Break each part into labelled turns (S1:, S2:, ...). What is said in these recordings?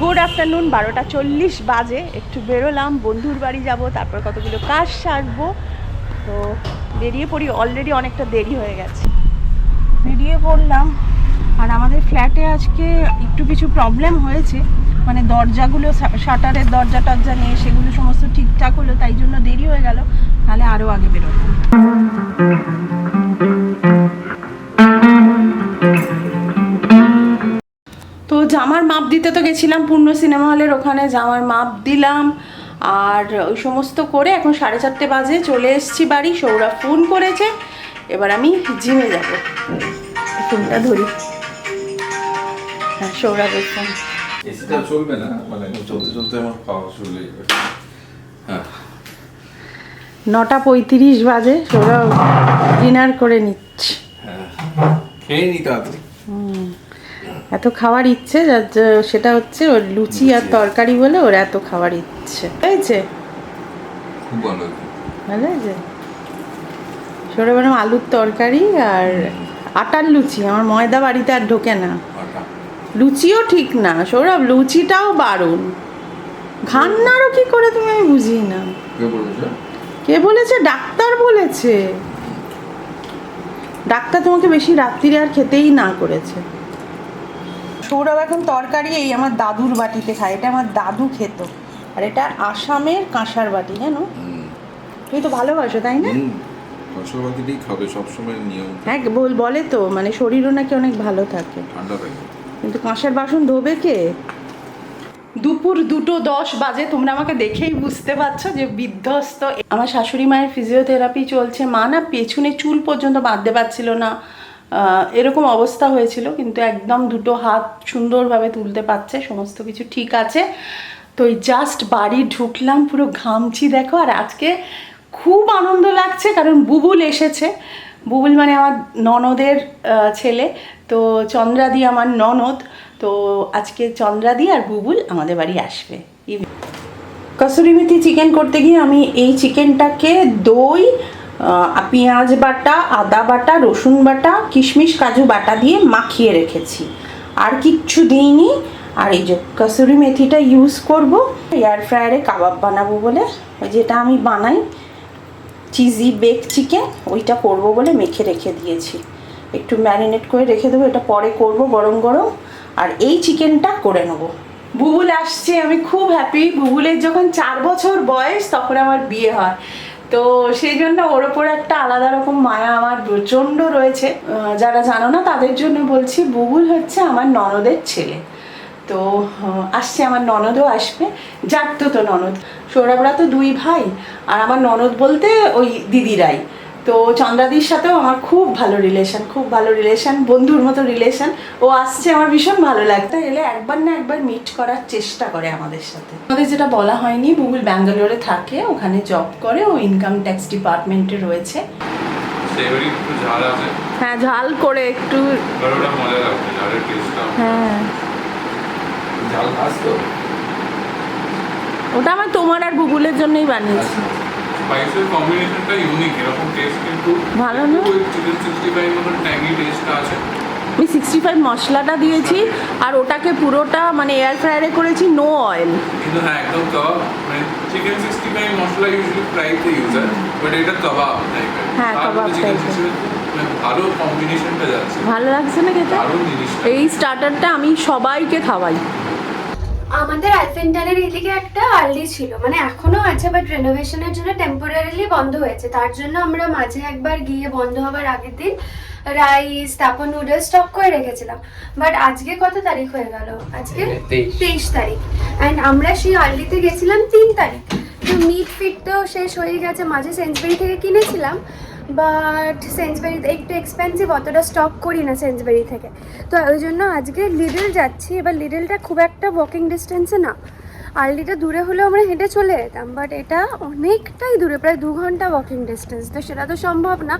S1: Good afternoon, বারোটা চল্লিশ বাজে, একটু বেরোলাম, বন্ধুর বাড়ি যাব, তারপর কতগুলো কাজ সারবো। তো বেরিয়ে পড়ি অলরেডি অনেকটা দেরি হয়ে গেছে। বেরিয়ে পড়লাম, আর আমাদের ফ্ল্যাটে আজকে একটু কিছু প্রবলেম হয়েছে। মানে দরজাগুলো শাটারের দরজা টরজা নিয়ে সেগুলো সমস্ত ঠিকঠাক হলো, তাই জন্য দেরি হয়ে গেল তাহলে আরও আগে বেরোতাম। জামার মাপ দিতে তো গেছিলাম পূর্ণ সিনেমা হলের ওখানে জামার মাপ দিলাম। আর ওই সমস্ত করে এখন সাড়ে চারটে বাজে চলে এসেছি বাড়ি সৌরভ ফোন করেছে। এবার আমি জিমে যাব। ফোনটা ধরি। হ্যাঁ সৌরভের ফোন।
S2: এসিটা চলবে না? মানে চলতে চলতে আমার পাওয়া শুরু হয়ে যাবে। হ্যাঁ।
S1: নটা পঁয়ত্রিশ বাজে সৌরভ ডিনার করে নিচ্ছে।
S2: হ্যাঁ। খেয়ে নি তাড়াতাড়ি।
S1: এত খাওয়ার ইচ্ছে যার সেটা হচ্ছে ওর লুচি আর তরকারি বলে ওর এত খাওয়ার ইচ্ছে। হয়েছে
S2: ভালো হয়েছে।
S1: সৌরভ বললাম আলুর তরকারি আর আটার লুচি। আমার ময়দা বাড়িতে আর ঢোকে না। লুচিও ঠিক না। সৌরভ লুচিটাও বারণ। ঘান্নারও কি করে তুমি আমি বুঝি না।
S2: কে বলেছে?
S1: কে বলেছে? ডাক্তার বলেছে। ডাক্তার তোমাকে বেশি রাত্রিরে আর খেতেই না করেছে। সৌরভ এখন তরকারি এই আমার দাদুর বাটিতে খায়। এটা আমার দাদু খেত। আর এটা আসামের কাঁসার বাটি জানো। তুমি তো ভালোবাসো তাই না?
S2: হুম ফসলবাদিটাই খাবে সবসময় নিয়ম
S1: হ্যাঁ বল বলে তো মানে শরীরও নাকি অনেক ভালো থাকে।
S2: ঠান্ডা থাকে।
S1: কিন্তু কাঁসার বাসন ধোবে কে? দুপুর দুটো দশ বাজে তোমরা আমাকে দেখেই বুঝতে পারছ যে বিধ্বস্ত। আমার শাশুড়ি মায়ের ফিজিওথেরাপি চলছে। মা না পেছনে চুল পর্যন্ত বাঁধতে পারছিল না। এরকম অবস্থা হয়েছিল, কিন্তু একদম দুটো হাত সুন্দরভাবে তুলতে পারছে, সমস্ত কিছু ঠিক আছে। তো এই জাস্ট বাড়ি ঢুকলাম, পুরো ঘামছি, দেখো, আর আজকে খুব আনন্দ লাগছে, কারণ বুবুল এসেছে। বুবুল মানে আমার ননদের ছেলে, তো চন্দ্রাদি আমার ননদ। তো আজকে চন্দ্রাদি আর বুবুল আমাদের বাড়ি আসবে। কসুরি মেথি চিকেন করতে গিয়ে আমি এই চিকেনটাকে দই পেঁয়াজ বাটা, আদা বাটা, রসুন বাটা, কিশমিশ, কাজু বাটা দিয়ে মাখিয়ে রেখেছি। আর কিচ্ছু দিইনি। আর এই যে কসুরি মেথিটা ইউজ করব। এয়ার ফ্রায়ারে কাবাব বানাবো বলে। যেটা আমি বানাই চিজি বেক চিকেন ওইটা করব বলে মেখে রেখে দিয়েছি। একটু ম্যারিনেট করে রেখে দেবো, এটা পরে করব গরম গরম। আর এই চিকেনটা করে নেব। বুবুল আসছে, আমি খুব হ্যাপি বুবুলের যখন চার বছর বয়স, তখন আমার বিয়ে হয়। তো সেই জন্য ওর ওপর একটা আলাদা রকম মায়া আমার প্রচণ্ড রয়েছে। যারা জানো না, তাদের জন্য বলছি, বুবুল হচ্ছে আমার ননদের ছেলে। তো আসছে, আমার ননদও আসবে। যার তো তো ননদ। সৌরভরা তো দুই ভাই। আর আমার ননদ বলতে ওই দিদিরাই তো চন্দ্রাদির সাথেও আমার খুব ভালো রিলেশন খুব ভালো রিলেশন বন্ধুর মতো রিলেশন ও আসছে আমার ভীষণ ভালো লাগতো এলে একবার না একবার মিট করার চেষ্টা করে আমাদের সাথে। আমাদের যেটা বলা হয়নি গুগল ব্যাঙ্গালোরে থাকে ওখানে জব করে ও ইনকাম ট্যাক্স ডিপার্টমেন্টে রয়েছে। হ্যাঁ ঝাল করে একটু হ্যাঁ। ওটা আমার তোমার আর বুবুলের জন্যই বানিয়েছি।
S2: স্পাইসের কম্বিনেশনটা ইউনিক এরকম টেস্ট কিন্তু
S1: ভালো না?
S2: চিকেন সিক্সটি ফাইভ মতন ট্যাঙ্গি টেস্টটা আছে।
S1: আমি সিক্সটি ফাইভ মশলাটা দিয়েছি আর ওটাকে পুরোটা মানে এয়ার ফ্রায়ারে করেছি নো অয়েল
S2: কিন্তু হ্যাঁ একদম কাবাব মানে চিকেন সিক্সটি ফাইভ মশলা ইউজুয়ালি ফ্রাইতে ইউজ হয় বাট এটা কাবাব টাইপের
S1: হ্যাঁ, কাবাব
S2: মানে ভালো কম্বিনেশনটা যাচ্ছে।
S1: ভালো লাগছে না খেতে? এই স্টার্টারটা আমি সবাইকে খাওয়াই।
S3: আমাদের আলফেন্টালের এদিকে একটা আর্লি ছিল। মানে এখনও আছে বাট রেনোভেশনের জন্য টেম্পোরারিলি বন্ধ হয়েছে। তার জন্য আমরা মাঝে একবার গিয়ে বন্ধ হবার আগের দিন রাইস তারপর নুডলস স্টক করে রেখেছিলাম। বাট আজকে কত তারিখ হয়ে গেল? আজকে তেইশ। তারিখ। অ্যান্ড আমরা সেই আর্লিতে গেছিলাম তিন তারিখ। তো মিট ফিট তো শেষ হয়ে গেছে। মাঝে সেন্সবেরি থেকে কিনেছিলাম। বাট সেন্সবেরিতে একটু এক্সপেন্সিভ অতটা স্টক করি না সেন্সবেরি থেকে। তো ওই জন্য আজকে লিডল যাচ্ছি। এবার লিডলটা খুব একটা ওয়াকিং ডিস্টেন্সে না। আর্লিটা দূরে হলেও আমরা হেঁটে চলে যেতাম। বাট এটা অনেকটাই দূরে, প্রায় দু ঘণ্টা ওয়াকিং ডিস্টেন্স তো সেটা তো সম্ভব না।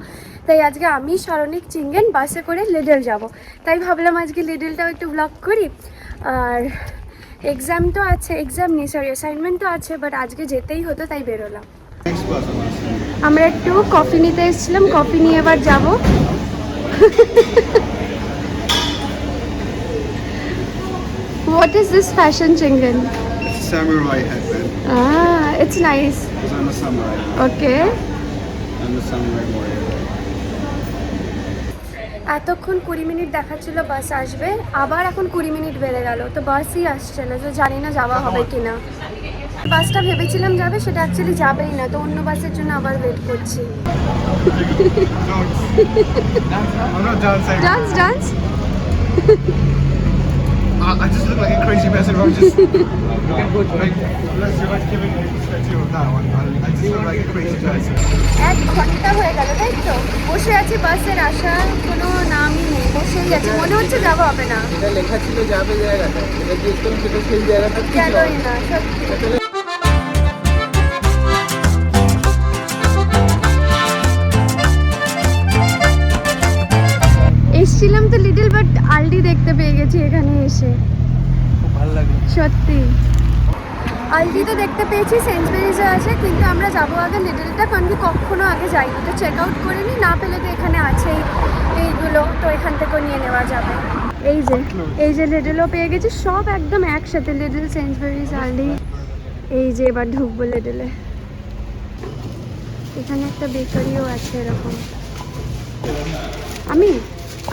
S3: তাই আজকে আমি সারণিক চিঙ্গেন বাসে করে লিডল যাব। তাই ভাবলাম আজকে লিডলটাও একটু ব্লগ করি। আর এক্সাম তো আছে এক্সাম নেই সরি অ্যাসাইনমেন্ট তো আছে বাট আজকে যেতেই হতো, তাই বেরোলাম। আমরা একটু কফি নিতে এসেছিলাম কফি নিয়ে এবার যাব what is this fashion chingren?
S4: It's samurai headband
S3: Ah, it's nice.
S4: because I'm a samurai.
S3: Okay.
S4: I'm a samurai warrior.
S3: এতক্ষণ কুড়ি মিনিট দেখাচ্ছিল বাস আসবে আবার এখন কুড়ি মিনিট বেড়ে গেল তো বাসই আসছে না তো জানি না যাওয়া হবে কিনা বাসটা ভেবেছিলাম যাবে সেটা অ্যাকচুয়ালি যাবেই না তো অন্য বাসের জন্য আবার ওয়েট করছি. Dance dance
S4: I, I just look like a crazy person. I'm just. like, let's see if I give it a perspective of that one. I, I just look like a crazy person.
S3: এক ঘণ্টা হয়ে গেল তাই তো বসে আছি বাসের আসার কোনো নামই নেই বসেই আছি মনে হচ্ছে যাওয়া হবে না
S5: এটা লেখা ছিল যাবে জায়গাটা এটা দেখতাম সেটা সেই জায়গাটা
S3: না সত্যি এসছিলাম তো লিটল বাট আলডি দেখতে পেয়ে গেছি এখানে এসে।
S5: ভালো লাগে।
S3: সত্যি। আলডি তো দেখতে পেয়েছি সেন্সবেরিজে আছে কিন্তু আমরা যাব আগে লিটলটা কারণ কি কখনো আগে যাইনি। তো চেক আউট করে নিই না পেলে তো এখানে আছেই। এইগুলো তো এখান থেকেও নিয়ে নেওয়া যাবে। এই যে এই যে লিটলও পেয়ে গেছি সব একদম একসাথে লিটল সেন্সবেরিজ আলডি এই যে এবার ঢুকবো লিটলে এখানে একটা বেকারিও আছে এরকম। আমি?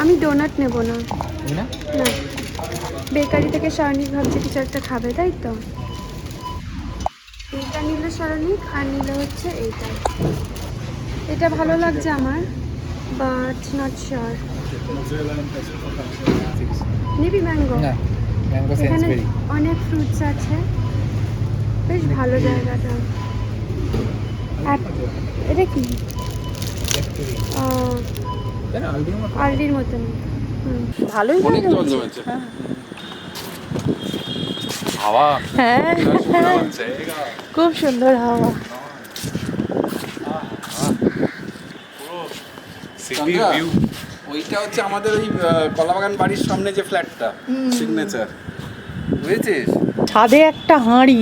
S3: আমি ডোনাট নেব না।
S5: না?
S3: বেকারি থেকে সারণিক ভাবছে কিছু একটা খাবে তাই তো? এইটা নিল সারণিক আর নিল হচ্ছে এইটা। এটা ভালো লাগছে আমার বাট নট শিওর নিবি ম্যাঙ্গো এখানে অনেক ফ্রুটস আছে। বেশ ভালো জায়গাটা। এটা কি?
S5: তাই না? আলবির মতো
S3: আলডির মতন।
S1: ভালোই
S2: অনেক জল জমেছে। হাওয়া
S1: হ্যাঁ। খুব সুন্দর হাওয়া।
S5: ওইটা হচ্ছে আমাদের ওই কলাবাগান বাড়ির সামনে যে ফ্ল্যাটটা সিগনেচার। বুঝেছিস?
S1: ছাদে একটা হাঁড়ি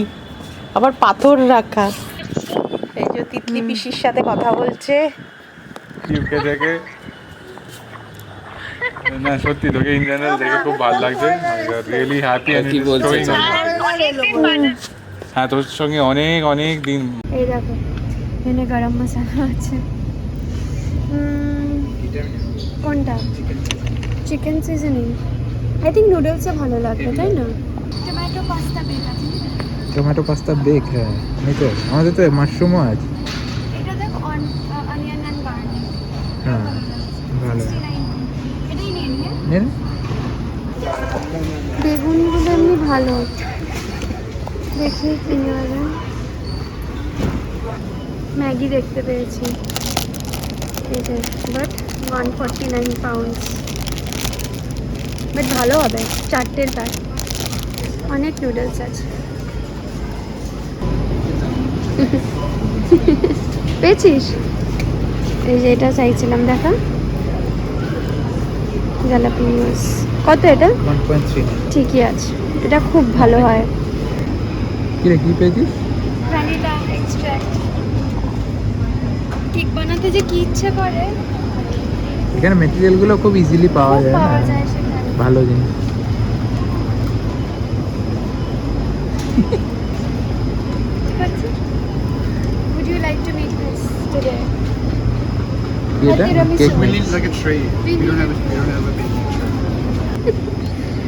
S1: আবার পাথর রাখা। এই যে তিতলি পিসির সাথে কথা বলছে।
S2: ইউকে থেকে না সত্যি তোকে ইন জেনারেল দেখে খুব ভালো লাগছে। রিয়েলি হ্যাপি
S5: কি বলছে
S2: হ্যাঁ তোর সঙ্গে অনেক অনেক দিন।
S3: এই দেখো এখানে গরম মশলা আছে। কোনটা? চিকেন সিজনিং আই থিঙ্ক নুডলসে ভালো লাগবে তাই না? টমেটো পাস্তা বেক আছে।
S5: টমেটো পাস্তা বেক হ্যাঁ। আমাদের তো মাশরুমও আছে
S3: এটা দেখ অনিয়ন অ্যান্ড গার্লিক
S5: হ্যাঁ ভালো
S3: এটাই
S5: নে।
S3: বেগুনগুলো এমনি ভালো। দেখি কি নেওয়া ম্যাগি দেখতে পেয়েছি। যে but one forty nine pounds but ভালো হবে, চারটের প্যাক অনেক নুডলস আছে। পেয়েছিস? এই যে এটা চাইছিলাম, দেখা। জালাপিনোস কত এটা?
S5: 1.3
S3: ঠিকই আছে। এটা খুব ভালো হয়।
S5: কি রে কি পেয়েছিস?
S3: ভ্যানিলা এক্সট্রাক্ট কেক বানাতে যে কি ইচ্ছে করে।
S5: এখানে মেটেরিয়ালগুলো খুব ইজিলি পাওয়া যায়
S3: পাওয়া যায় সেখানে।
S5: ভালো জিনিস
S3: ঠিক আছে Would you like to make this today?
S5: কি এটা কেক মিল
S4: like a tray. We don't have a, we don't have a baking tray.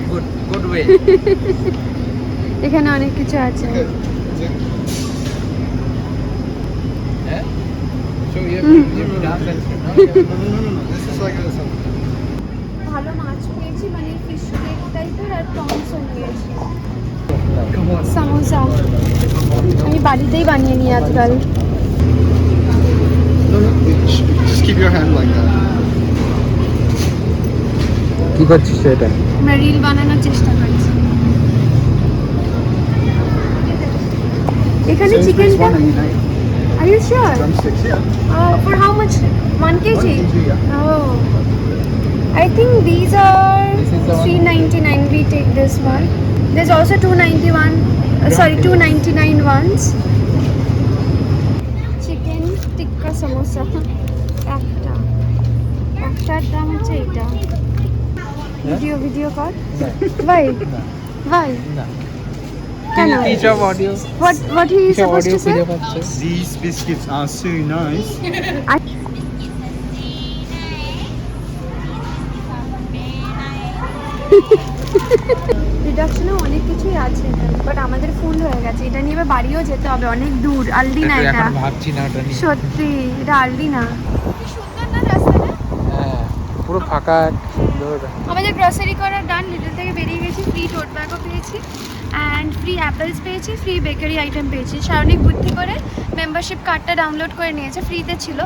S5: Good good way
S3: এখানে অনেক কিছু আছে।
S5: হ্যাঁ so you have to dance and
S4: No, no, no, no, no. This is like a,
S3: ভালো মাছ পেয়েছি মানে fish cake টাইপের আর প্রনসও নিয়েছি।
S4: Come on.
S3: সামোসা আমি বাড়িতেই বানিয়ে নিই আজকাল.
S4: Just just keep your hand like that.
S5: কি করছিস এটা
S3: আমরা রিল বানানোর চেষ্টা করছি এখানে
S4: Sainsbury's
S3: চিকেনটা
S4: 199.
S3: Are you sure
S4: Drumsticks, yeah.
S3: For how much 1 kg
S4: One kg, yeah.
S3: Oh, I think these are
S5: This is the one-
S3: 399. We take this one. There's also 291. Uh, sorry, 299 ones. Tikka samosa. একটা একটার দাম হচ্ছে এইটা video video কর ভাই Why? কেন? What what he is supposed to say?
S4: These biscuits are so nice.
S3: রিডাকশনে অনেক কিছুই আছে বাট আমাদের ফুল হয়ে গেছে। এটা নিয়ে এবার বাড়িও যেতে হবে অনেক দূর আলদি না এটা
S5: ভাবছি না নিয়ে।
S3: সত্যি এটা আলদি না কি সুন্দর না রাস্তাটা?
S5: হ্যাঁ পুরো ফাঁকা সুন্দর
S3: আমাদের গ্রসারি করার ডান লিটল থেকে বেরিয়ে গেছি ফ্রি টোট ব্যাগও পেয়েছি অ্যান্ড ফ্রি অ্যাপেলস পেয়েছি ফ্রি বেকারি আইটেম পেয়েছি। সারণিক বুদ্ধি করে মেম্বারশিপ কার্ডটা ডাউনলোড করে নিয়েছে ফ্রিতে ছিল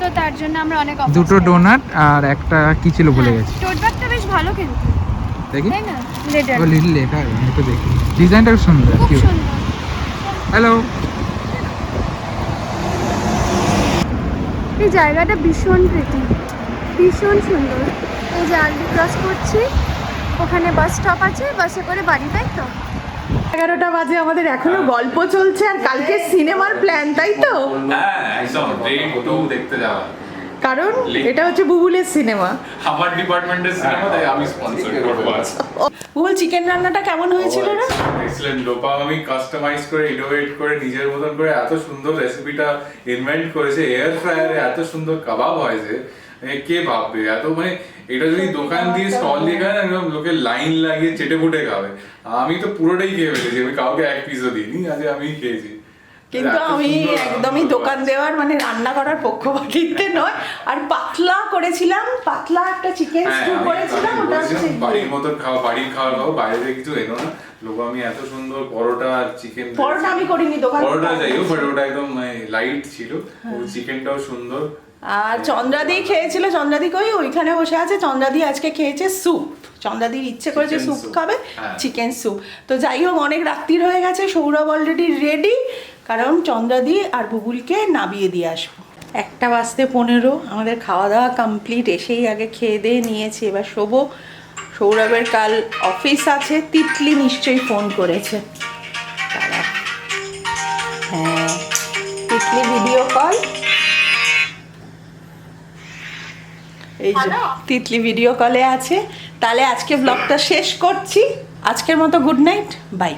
S3: তো তার জন্য আমরা অনেক
S6: দুটো ডোনাট আর একটা কি ছিল ভুলে
S3: হ্যাঁ,
S6: গেছি।
S3: টোট ব্যাগটা বেশ ভালো কিন্তু।
S6: দেখি।
S3: লেটার
S6: ও লিটল লেখা আমি তো দেখি। ডিজাইনটা সুন্দর কিউট হ্যালো
S3: এই জায়গাটা ভীষণ প্রীতি ভীষণ সুন্দর। এই যে আলদি ক্রস করছি ওখানে বাস স্টপ আছে বাসে করে বাড়ি তাই তো?
S1: এগারোটা বাজে আমাদের এখনও গল্প চলছে আর কালকে সিনেমার প্ল্যান তাই তো?
S2: হ্যাঁ দেখতে যাওয়া।
S1: কারণ এটা হচ্ছে বুবুলের সিনেমা।
S2: আমার ডিপার্টমেন্টের সিনেমা তাই আমি স্পন্সর করব আজ
S1: বুবুল চিকেন রান্নাটা কেমন হয়েছিল রে?
S2: এক্সেলেন্ট লোপা আমি কাস্টমাইজ করে ইনোভেট করে নিজের মতন করে এত সুন্দর রেসিপিটা ইনভেন্ট করেছে এয়ার ফ্রায়ারে এত সুন্দর কাবাব হয়েছে মানে কে ভাববে? এত মানে এটা যদি দোকান দিয়ে স্টল দিয়ে খায় না একদম লোকে লাইন লাগিয়ে চেটে ফুটে খাবে। আমি তো পুরোটাই খেয়ে ফেলেছি আমি কাউকে এক পিসও দিইনি আজ আমি খেয়েছি।
S1: কিন্তু আমি একদমই দোকান দেওয়ার মানে রান্না করার পক্ষপাতিত্বে নয়। আর পাতলা করেছিলাম পাতলা একটা চিকেন
S2: হ্যাঁ,
S1: স্টু করেছিলাম ওটা
S2: বাড়ির মতন খাওয়া বাড়ির খাওয়া খাও বাইরে কিছু এনো না। লোক আমি এত সুন্দর পরোটা আর চিকেন
S1: পরোটা আমি করিনি দোকান
S2: পরোটা যাই হোক বাট ওটা একদম লাইট ছিল। ও চিকেনটাও সুন্দর।
S1: আর চন্দ্রাদি খেয়েছিল চন্দ্রাদি কই? ওইখানে বসে আছে। চন্দ্রাদি আজকে খেয়েছে স্যুপ চন্দ্রাদির ইচ্ছে করেছে স্যুপ খাবে
S2: হ্যাঁ।
S1: চিকেন স্যুপ তো যাই হোক অনেক রাত্রির হয়ে গেছে সৌরভ অলরেডি রেডি কারণ চন্দ্রাদি আর বুবুলকে নাবিয়ে দিয়ে আসব। একটা বাজতে পনেরো আমাদের খাওয়া দাওয়া কমপ্লিট এসেই আগে খেয়ে দিয়ে নিয়েছি এবার শোবো। সৌরভের কাল অফিস আছে তিতলি নিশ্চয়ই ফোন করেছে। হ্যাঁ তিতলি ভিডিও কল এই যে তিতলি ভিডিও কলে আছে। তাহলে আজকে ব্লগটা শেষ করছি। আজকের মতো গুড নাইট বাই